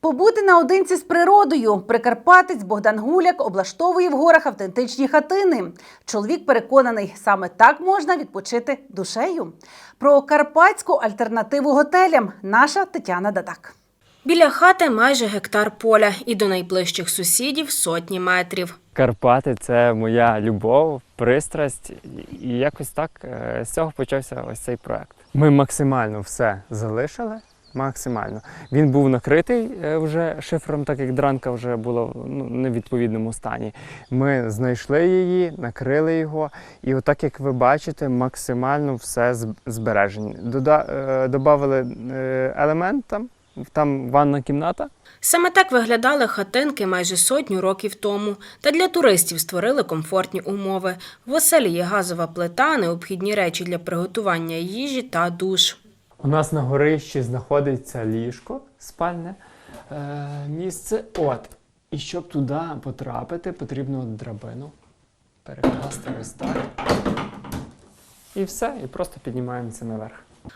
Побути наодинці з природою. Прикарпатець Богдан Гуляк облаштовує в горах автентичні хатини. Чоловік переконаний, саме так можна відпочити душею. Про карпатську альтернативу готелям наша Тетяна Дадак. Біля хати майже гектар поля і до найближчих сусідів сотні метрів. Карпати це моя любов, пристрасть, і якось так е, з цього почався ось цей проект. Ми максимально все залишили. Максимально. Він був накритий е, вже шифром, так як дранка вже була в ну, невідповідному стані. Ми знайшли її, накрили його, і отак, як ви бачите, максимально все збережені. Дода, е, добавили е, елемент там, там ванна кімната. Саме так виглядали хатинки майже сотню років тому. Та для туристів створили комфортні умови. В оселі є газова плита, необхідні речі для приготування їжі та душ. У нас на горищі знаходиться ліжко спальне е, місце. От. І щоб туди потрапити, потрібно драбину перекласти ось так. І все, і просто піднімаємося наверх.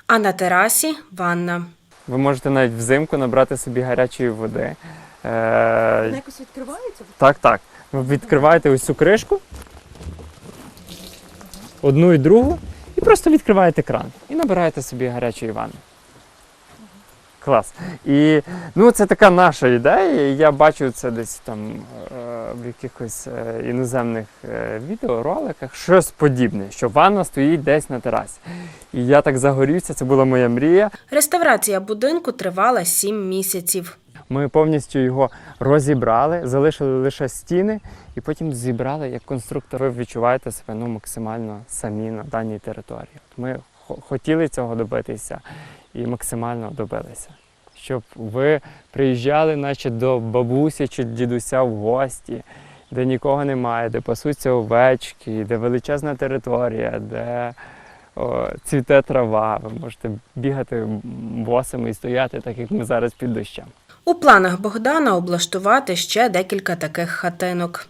А на терасі ванна. Ви можете навіть взимку набрати собі гарячої води. Е, якось відкривається? так, так. Ви відкриваєте ось цю кришку, одну і другу, просто відкриваєте кран і набираєте собі гарячої ванни. Клас. І ну, це така наша ідея. Я бачу це десь там е, в якихось е, іноземних е, відеороликах, щось подібне, що ванна стоїть десь на терасі. І я так загорівся, це була моя мрія. Реставрація будинку тривала сім місяців. Ми повністю його розібрали, залишили лише стіни, і потім зібрали як конструктор. Ви відчуваєте себе ну, максимально самі на даній території. Ми хотіли цього добитися і максимально добилися. Щоб ви приїжджали, наче до бабусі чи дідуся в гості, де нікого немає, де пасуться овечки, де величезна територія, де о, цвіте трава. Ви можете бігати босими і стояти, так як ми зараз під дощем. У планах Богдана облаштувати ще декілька таких хатинок.